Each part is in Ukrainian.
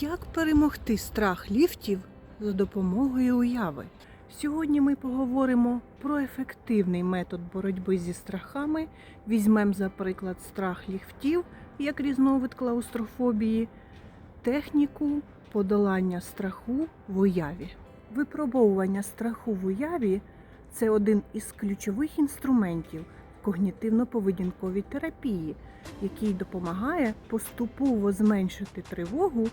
Як перемогти страх ліфтів за допомогою уяви? Сьогодні ми поговоримо про ефективний метод боротьби зі страхами. Візьмемо за приклад страх ліфтів як різновид клаустрофобії, техніку подолання страху в уяві. Випробовування страху в уяві це один із ключових інструментів когнітивно-поведінковій терапії, який допомагає поступово зменшити тривогу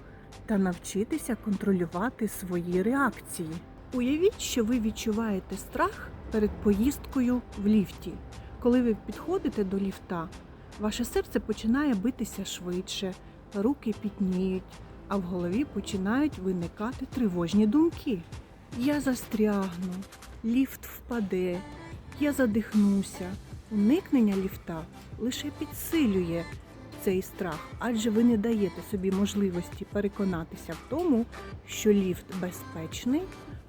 та навчитися контролювати свої реакції. Уявіть, що ви відчуваєте страх перед поїздкою в ліфті. Коли ви підходите до ліфта, ваше серце починає битися швидше, руки пітніють, а в голові починають виникати тривожні думки. Я застрягну, ліфт впаде, я задихнуся. Уникнення ліфта лише підсилює цей страх, адже ви не даєте собі можливості переконатися в тому, що ліфт безпечний,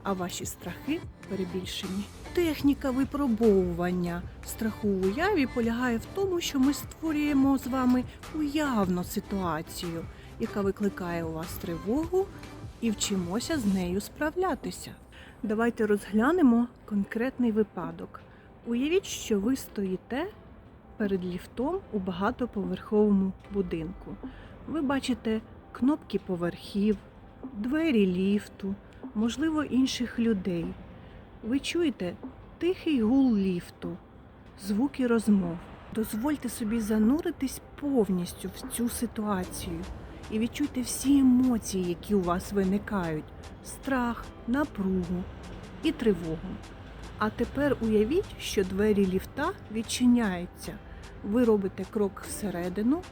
а ваші страхи перебільшені. Техніка випробовування страху в уяві полягає в тому, що ми створюємо з вами уявну ситуацію, яка викликає у вас тривогу, і вчимося з нею справлятися. Давайте розглянемо конкретний випадок. Уявіть, що ви стоїте перед ліфтом у багатоповерховому будинку. Ви бачите кнопки поверхів, двері ліфту, можливо, інших людей. Ви чуєте тихий гул ліфту, звуки розмов. Дозвольте собі зануритись повністю в цю ситуацію і відчуйте всі емоції, які у вас виникають: страх, напругу і тривогу. А тепер уявіть, що двері ліфта відчиняються. Ви робите крок всередину,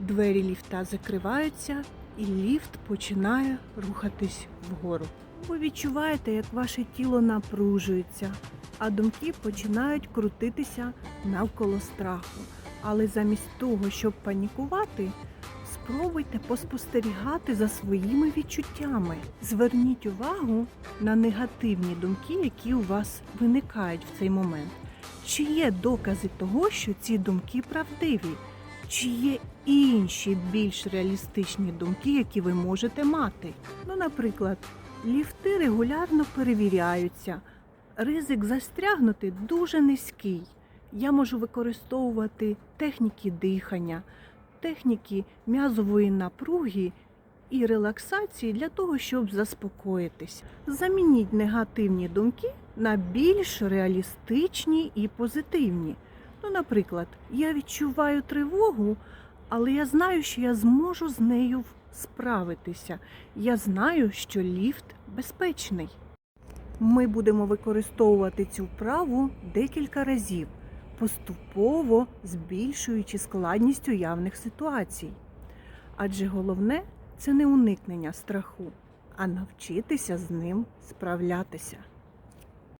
двері ліфта закриваються, і ліфт починає рухатись вгору. Ви відчуваєте, як ваше тіло напружується, а думки починають крутитися навколо страху. Але замість того, щоб панікувати, спробуйте поспостерігати за своїми відчуттями. Зверніть увагу на негативні думки, які у вас виникають в цей момент. Чи є докази того, що ці думки правдиві? Чи є інші більш реалістичні думки, які ви можете мати? Ну, наприклад, ліфти регулярно перевіряються, ризик застрягнути дуже низький. Я можу використовувати техніки дихання, техніки м'язової напруги і релаксації для того, щоб заспокоїтись. Замініть негативні думки на більш реалістичні і позитивні. Ну, наприклад, я відчуваю тривогу, але я знаю, що я зможу з нею справитися. Я знаю, що ліфт безпечний. Ми будемо використовувати цю вправу декілька разів, поступово збільшуючи складність уявних ситуацій. Адже головне це не уникнення страху, а навчитися з ним справлятися.